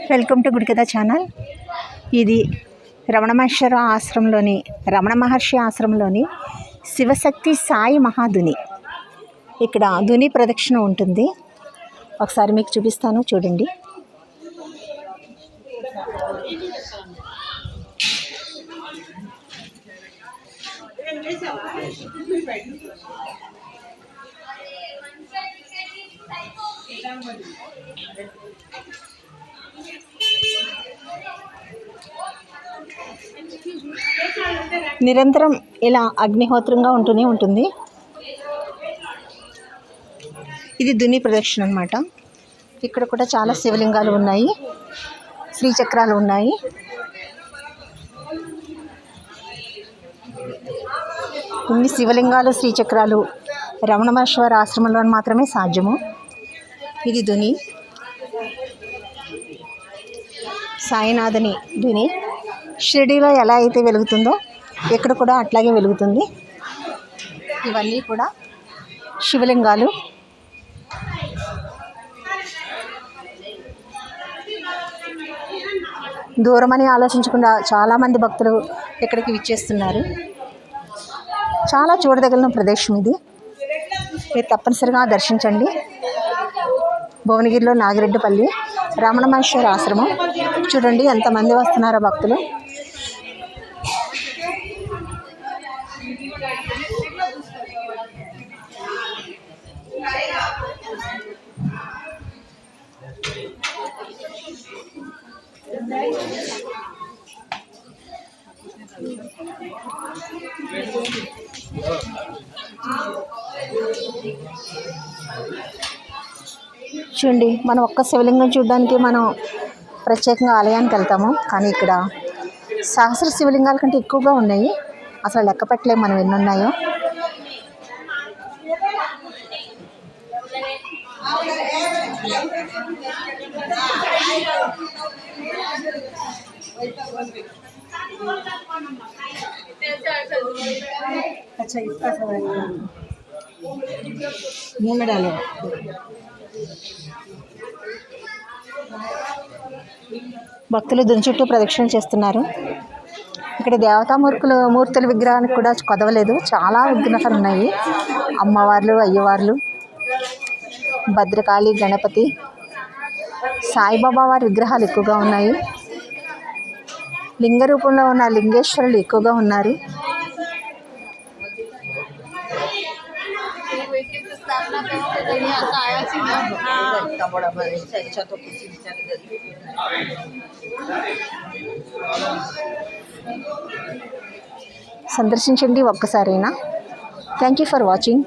Welcome to గుడికథ channel. ఇది రమణ మహేశ్వర ఆశ్రమంలోని రమణ మహర్షి ఆశ్రమంలోని శివశక్తి సాయి మహాధుని ఇక్కడ ధుని ప్రదక్షిణ ఉంటుంది. ఒకసారి మీకు చూపిస్తాను చూడండి. నిరంతరం ఇలా అగ్నిహోత్రంగా ఉంటూనే ఉంటుంది. ఇది దుని ప్రదక్షిణ అనమాట ఇక్కడ కూడా చాలా శివలింగాలు ఉన్నాయి. శ్రీచక్రాలు ఉన్నాయి. ఇన్ని శివలింగాలు శ్రీచక్రాలు రమణ మహేశ్వర ఆశ్రమంలో మాత్రమే సాధ్యము. ఇది దుని. సాయినాథని దుని. షిరిడీలో ఎలా అయితే వెలుగుతుందో ఇక్కడ కూడా అట్లాగే వెలుగుతుంది. ఇవన్నీ కూడా శివలింగాలు. దూరమని ఆలోచించకుండా చాలామంది భక్తులు ఇక్కడికి విచ్చేస్తున్నారు. చాలా చూడదగిన ప్రదేశం ఇది. మీరు తప్పనిసరిగా దర్శించండి. భువనగిరిలో నాగిరెడ్డిపల్లి రమణ మహేశ్వర ఆశ్రమం. చూడండి ఎంతమంది వస్తున్నారో భక్తులు. చూడండి మనం ఒక్క శివలింగం చూడడానికి మనం ప్రత్యేకంగా ఆలయానికి వెళ్తాము. కానీ ఇక్కడ సహస్ర శివలింగాల కంటే ఎక్కువగా ఉన్నాయి. అసలు లెక్క పెట్టలేము మనం ఎన్ని ఉన్నాయో अच्छा इसका सब मुंह में डालो భక్తులు దుని చుట్టూ ప్రదక్షిణ చేస్తున్నారు ఇక్కడ దేవతామూర్తులు మూర్తుల విగ్రహానికి కూడా కొదవలేదు చాలా విగ్రహాలు ఉన్నాయి అమ్మవార్లు అయ్యవార్లు భద్రకాళి గణపతి సాయిబాబా వారి విగ్రహాలు ఎక్కువగా ఉన్నాయి లింగ రూపంలో ఉన్న లింగేశ్వరులు ఎక్కువగా ఉన్నారు. సందర్శించండి ఒక్కసారైనా. Thank you for watching